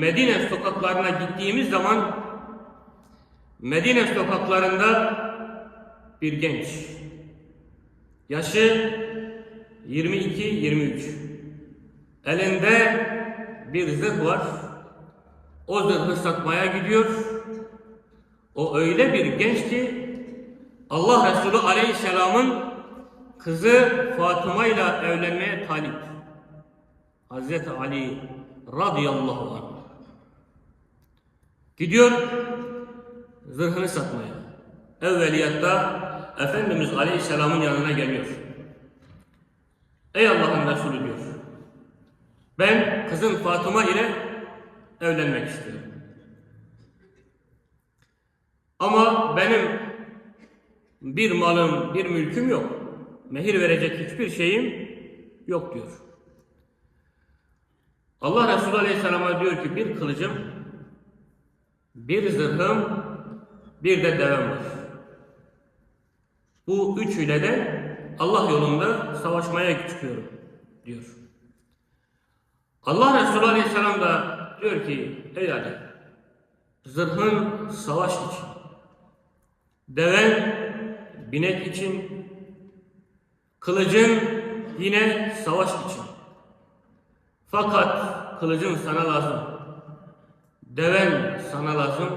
Medine sokaklarına gittiğimiz zaman Medine sokaklarında bir genç yaşı 22-23 elinde bir zırh var o zırhı satmaya gidiyor o öyle bir genç ki Allah Resulü Aleyhisselam'ın kızı Fatıma ile evlenmeye talip. Hazreti Ali radıyallahu anh. Gidiyor zırhını satmaya. Evveliyatta Efendimiz Aleyhisselam'ın yanına geliyor. Ey Allah'ın Resulü diyor. Ben kızım Fatıma ile evlenmek istiyorum. Ama benim bir malım, bir mülküm yok. Mehir verecek hiçbir şeyim yok diyor. Allah Resulü Aleyhisselam'a diyor ki bir kılıcım, bir zırhım, bir de devem var. Bu üçüyle de Allah yolunda savaşmaya çıkıyorum diyor. Allah Resulü Aleyhisselam da diyor ki ey Ali zırhın savaş için deven binek için kılıcın yine savaş için fakat kılıcın sana lazım deven sana lazım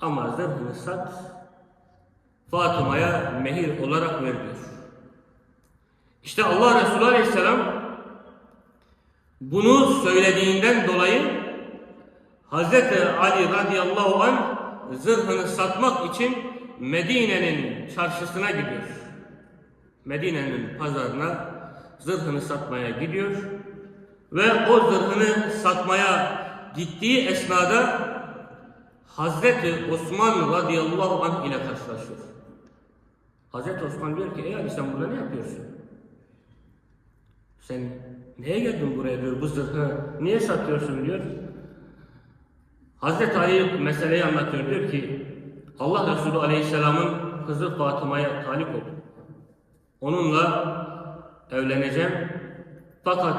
ama zırhını sat Fatıma'ya mehir olarak ver diyor. İşte Allah Resulü Aleyhisselam bunu söylediğinden dolayı Hz. Ali radıyallahu anh zırhını satmak için Medine'nin çarşısına gidiyor. Medine'nin pazarına zırhını satmaya gidiyor. Ve o zırhını satmaya gittiği esnada Hazreti Osman radıyallahu anh ile karşılaşıyor. Hazreti Osman diyor ki ey Ali sen burada ne yapıyorsun? Sen neye geldin buraya diyor bu zırhı niye satıyorsun diyor. Hazreti Ali meseleyi anlatıyor diyor ki Allah Resulü Aleyhisselam'ın kızı Fatıma'ya talip oldu. Onunla evleneceğim fakat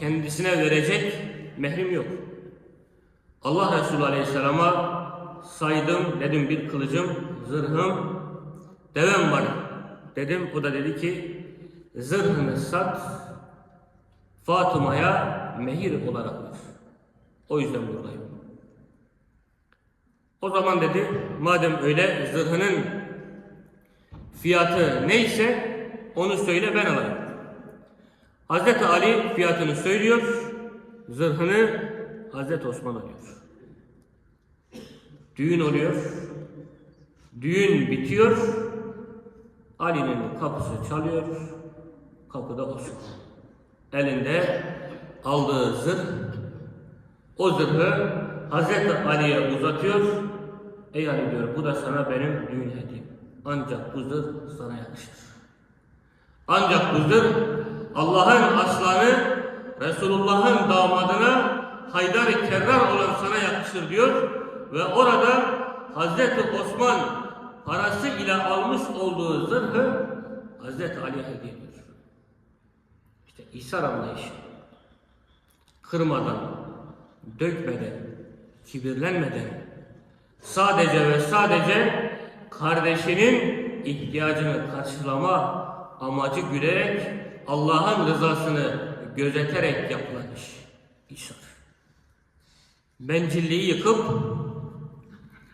kendisine verecek mehrim yok. Allah Resulü Aleyhisselam'a saydım dedim bir kılıcım, zırhım, devem var dedim. O da dedi ki zırhını sat Fatıma'ya mehir olarak ver. O yüzden buradayım. O zaman dedi madem öyle zırhının fiyatı neyse onu söyle ben alayım. Hazreti Ali fiyatını söylüyor. Zırhını Hazreti Osman alıyor. Düğün oluyor. Düğün bitiyor. Ali'nin kapısı çalıyor. Kapıda Osman. Elinde aldığı zırh. O zırhı Hazreti Ali'ye uzatıyor. Ey Ali diyor bu da sana benim düğün hediyem. Ancak bu zırh sana yakışır. Ancak bu zırh Allah'ın aslanı Resulullah'ın damadına Haydar-ı Kerrar olan sana yakışır diyor ve orada Hazreti Osman parası ile almış olduğu zırhı Hazreti Ali'ye hediye ediyor. İşte İsa anlayışı. Kırmadan, dökmeden, kibirlenmeden sadece ve sadece kardeşinin ihtiyacını karşılama amacı gülerek Allah'ın rızasını gözeterek yapılan iş. İşler. Bencilliği yıkıp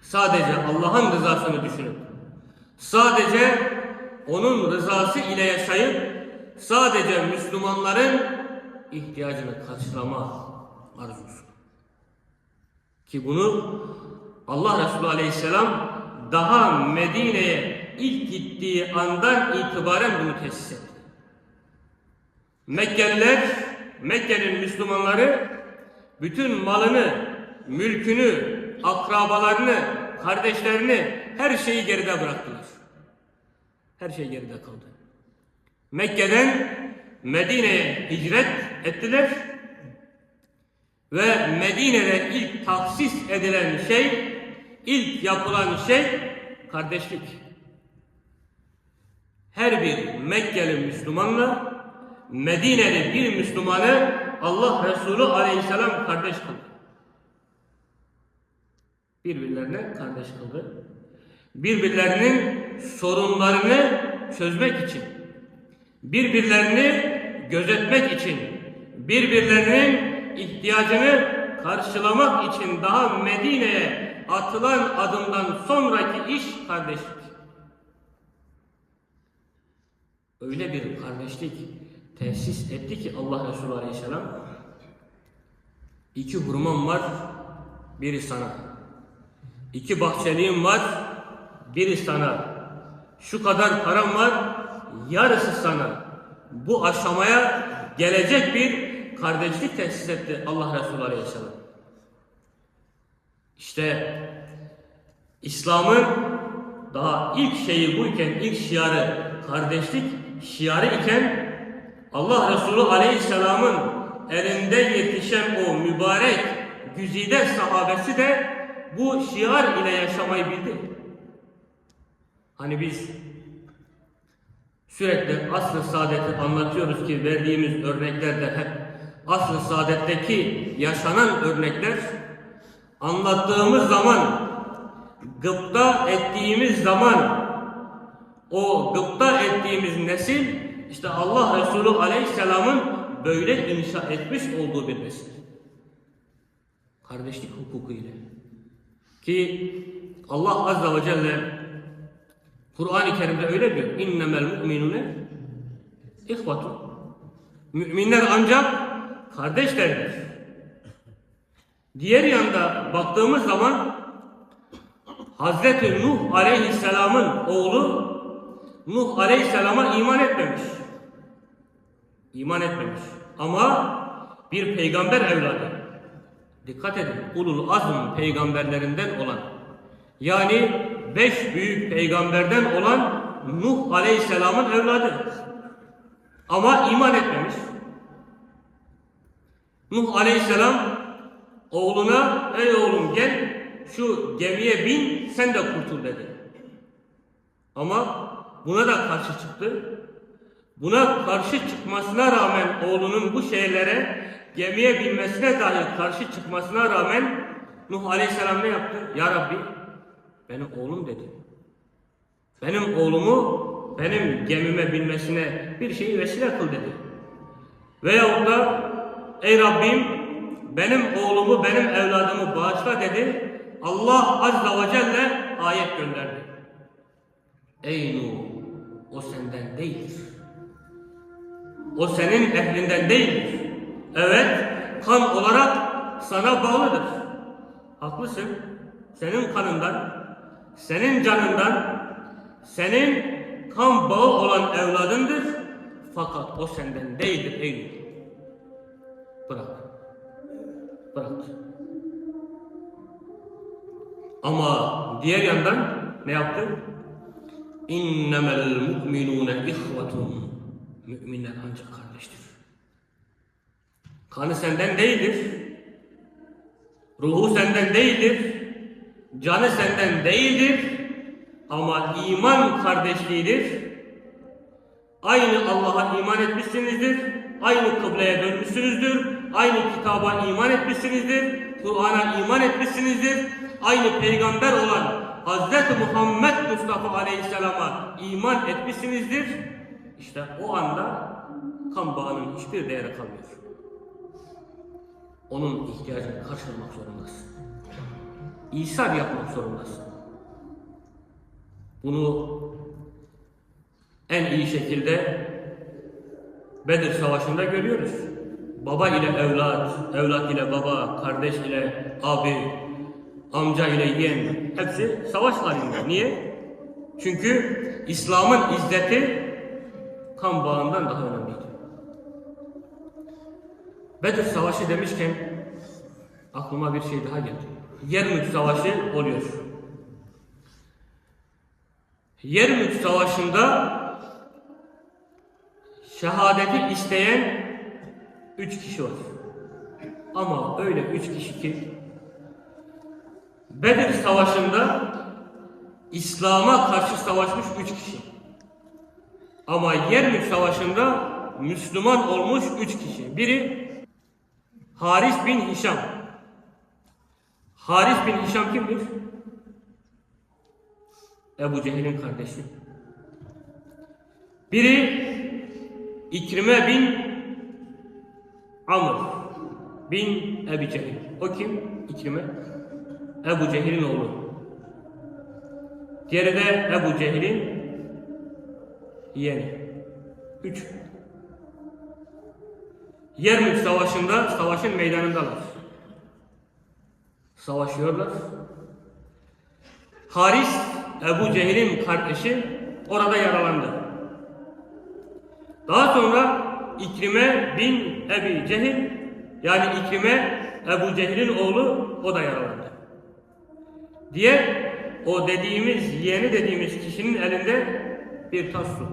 sadece Allah'ın rızasını düşünüp sadece onun rızası ile yaşayıp sadece Müslümanların ihtiyacını karşılama arzusu. Ki bunu Allah Resulü Aleyhisselam daha Medine'ye ilk gittiği andan itibaren bunu tesis etti. Mekkeliler, Mekke'nin Müslümanları bütün malını, mülkünü, akrabalarını, kardeşlerini, her şeyi geride bıraktılar. Her şey geride kaldı. Mekke'den Medine'ye hicret ettiler ve Medine'de ilk taksis edilen şey, ilk yapılan şey kardeşlik. Her bir Mekkeli Müslümanla Medine'li bir Müslümanı Allah Resulü Aleyhisselam kardeş kıldı. Birbirlerine kardeş kıldı. Birbirlerinin sorunlarını çözmek için, birbirlerini gözetmek için, birbirlerinin ihtiyacını karşılamak için daha Medine'ye atılan adımdan sonraki iş kardeşlik. Öyle bir kardeşlik tesis etti ki Allah Resulü Aleyhisselam iki hurmam var, biri sana. İki bahçeliğim var, biri sana. Şu kadar param var, yarısı sana. Bu aşamaya gelecek bir kardeşlik tesis etti Allah Resulü Aleyhisselam. İşte İslam'ın daha ilk şeyi buyken, ilk şiarı kardeşlik şiarı iken Allah Resulü Aleyhisselam'ın elinde yetişen o mübarek güzide sahabesi de bu şiar ile yaşamayı bildi. Hani biz sürekli asr-ı saadeti anlatıyoruz ki verdiğimiz örneklerde hep asr-ı saadetteki yaşanan örnekler anlattığımız zaman gıpta ettiğimiz zaman o gıpta ettiğimiz nesil işte Allah Resulü Aleyhisselam'ın böyle inşa etmiş olduğu bir nesil. Kardeşlik hukuku ile. Ki Allah Azze ve Celle Kur'an-ı Kerim'de öyle diyor. İnnemel mu'minune ihvatun. Müminler ancak kardeşlerdir. Diğer yanda baktığımız zaman Hazreti Nuh Aleyhisselam'ın oğlu Nuh Aleyhisselam'a iman etmemiş. İman etmemiş. Ama bir peygamber evladı. Dikkat edin. Ulul azm peygamberlerinden olan yani beş büyük peygamberden olan Nuh Aleyhisselam'ın evladı. Ama iman etmemiş. Nuh Aleyhisselam oğluna ey oğlum gel şu gemiye bin sen de kurtul dedi. Ama buna da karşı çıktı. Buna karşı çıkmasına rağmen oğlunun bu şeylere gemiye binmesine dahi karşı çıkmasına rağmen Nuh Aleyhisselam ne yaptı? Ya Rabbi benim oğlum dedi. Benim oğlumu benim gemime binmesine bir şeyi vesile kıl dedi. Veyahut da ey Rabbim benim oğlumu benim evladımı bağışla dedi. Allah Azza ve Celle ayet gönderdi. Ey Nuh o senden değildir. O senin ehlinden değildir. Evet kan olarak sana bağlıdır. Haklısın. Senin kanından, senin canından, senin kan bağı olan evladındır. Fakat o senden değildir ey. Bırak. Bırak. Ama diğer yandan ne yaptı? İnnemel mu'minune ihvetun. Müminler ancak kardeştir. Kanı senden değildir. Ruhu senden değildir. Canı senden değildir. Ama iman kardeşliğidir. Aynı Allah'a iman etmişsinizdir. Aynı kıbleye dönmüşsünüzdür. Aynı kitaba iman etmişsinizdir. Kur'an'a iman etmişsinizdir. Aynı peygamber olan Hz. Muhammed Mustafa Aleyhisselam'a iman etmişsinizdir. İşte o anda kan bağının hiçbir değeri kalmıyor. Onun ihtiyacını karşılamak zorundasın. İsar yapmak zorundasın. Bunu en iyi şekilde Bedir Savaşı'nda görüyoruz. Baba ile evlat, evlat ile baba, kardeş ile abi, amca ile yeğen hepsi savaş halinde. Niye? Çünkü İslam'ın izzeti kan bağından daha önemliydi. Bedir Savaşı demişken aklıma bir şey daha geldi. Yermük Savaşı oluyor. Yermük Savaşı'nda şehadeti isteyen üç kişi var. Ama öyle üç kişi ki Bedir Savaşı'nda İslam'a karşı savaşmış üç kişi. Ama Yermük Savaşı'nda Müslüman olmuş üç kişi. Biri Haris bin Hişam. Haris bin Hişam kimdir? Ebu Cehil'in kardeşi. Biri İkrime bin Amr bin Ebu Cehil. O kim? İkrime. Ebu Cehil'in oğlu. Diğeri de Ebu Cehil'in yeğeni. Üç. Yermük Savaşı'nda, savaşın meydanındalar. Savaşıyorlar. Haris, Ebu Cehil'in kardeşi orada yaralandı. Daha sonra İkrime bin Ebi Cehil, yani İkrime Ebu Cehil'in oğlu o da yaralandı. Diğer o dediğimiz, yeğeni dediğimiz kişinin elinde bir tas su.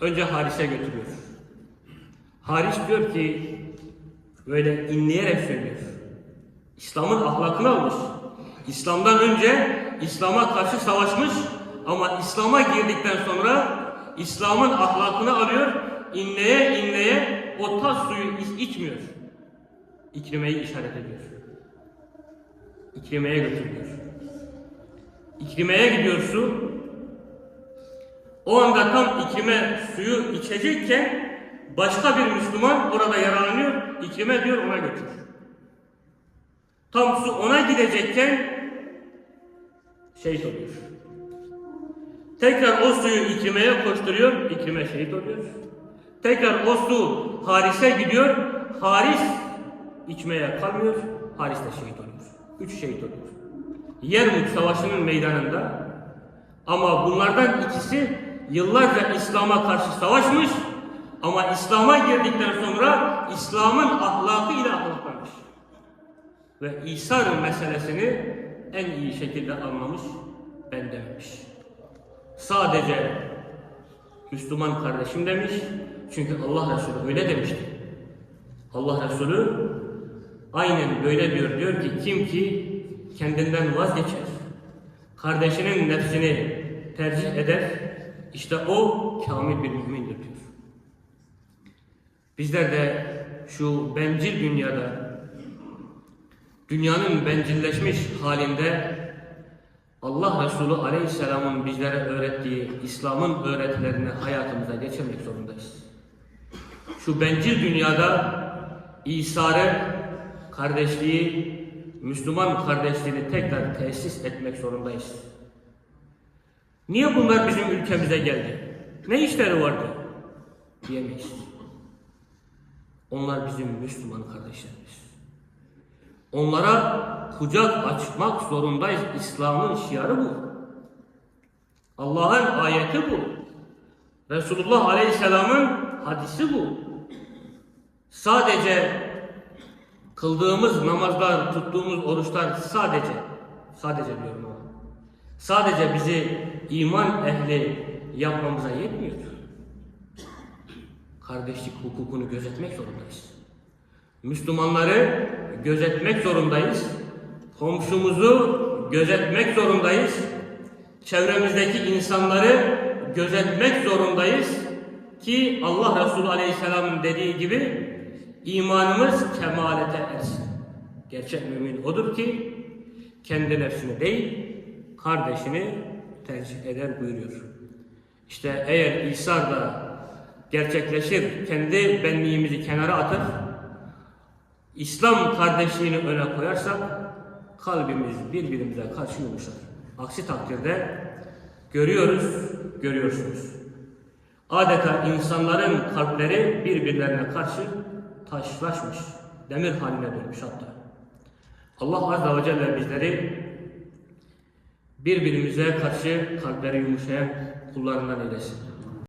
Önce Haris'e götürüyor. Haris diyor ki böyle inleyerek söylüyor. İslam'ın ahlakını almış. İslam'dan önce İslam'a karşı savaşmış ama İslam'a girdikten sonra İslam'ın ahlakını alıyor. inleye inleye o tas suyu iç- içmiyor. İkrimeyi işaret ediyor. İkrimeye götürüyor. İkrimeye gidiyor su. O anda tam İkrime suyu içecekken başka bir Müslüman orada yaralanıyor. İkrime diyor ona götür. Tam su ona gidecekken şehit oluyor. Tekrar o suyu İkrime'ye koşturuyor. İkrime şehit oluyor. Tekrar o su Haris'e gidiyor. Haris içmeye kalmıyor. Haris de şehit oluyor. Üç şehit oluyor. Yermük Savaşı'nın meydanında ama bunlardan ikisi yıllarca İslam'a karşı savaşmış ama İslam'a girdikten sonra İslam'ın ahlakıyla ahlaklanmış. Ve İsa'nın meselesini en iyi şekilde anlamış, ben dememiş. Sadece Müslüman kardeşim demiş. Çünkü Allah Resulü öyle demişti. Allah Resulü aynen böyle diyor. Diyor ki kim ki kendinden vazgeçer, kardeşinin nefsini tercih eder, işte o kamil bir mümindir diyor. Bizler de şu bencil dünyada, dünyanın bencilleşmiş halinde Allah Resulü Aleyhisselam'ın bizlere öğrettiği İslam'ın öğretilerini hayatımıza geçirmek zorundayız. Şu bencil dünyada İsa'yı, kardeşliği, Müslüman kardeşliğini tekrar tesis etmek zorundayız. Niye bunlar bizim ülkemize geldi? Ne işleri vardı? Diyemeyiz. Onlar bizim Müslüman kardeşlerimiz. Onlara kucak açmak zorundayız. İslam'ın şiarı bu. Allah'ın ayeti bu. Resulullah Aleyhisselam'ın hadisi bu. Sadece kıldığımız namazlar, tuttuğumuz oruçlar sadece, sadece diyorum ama, sadece bizi iman ehli yapmamıza yetmiyor. Kardeşlik hukukunu gözetmek zorundayız. Müslümanları gözetmek zorundayız. Komşumuzu gözetmek zorundayız. Çevremizdeki insanları gözetmek zorundayız ki Allah Resulü Aleyhisselam'ın dediği gibi imanımız kemalete ersin. Gerçek mümin odur ki kendi nefsini değil kardeşini tercih eder buyuruyor. İşte eğer İsa da gerçekleşir, kendi benliğimizi kenara atar, İslam kardeşliğini öne koyarsak kalbimiz birbirimize karşı yumuşar. Aksi takdirde görüyoruz, görüyorsunuz. Adeta insanların kalpleri birbirlerine karşı taşlaşmış, demir haline dönmüş hatta. Allah Azze ve Celle bizleri birbirimize karşı kalpleri yumuşayan kullarından eylesin.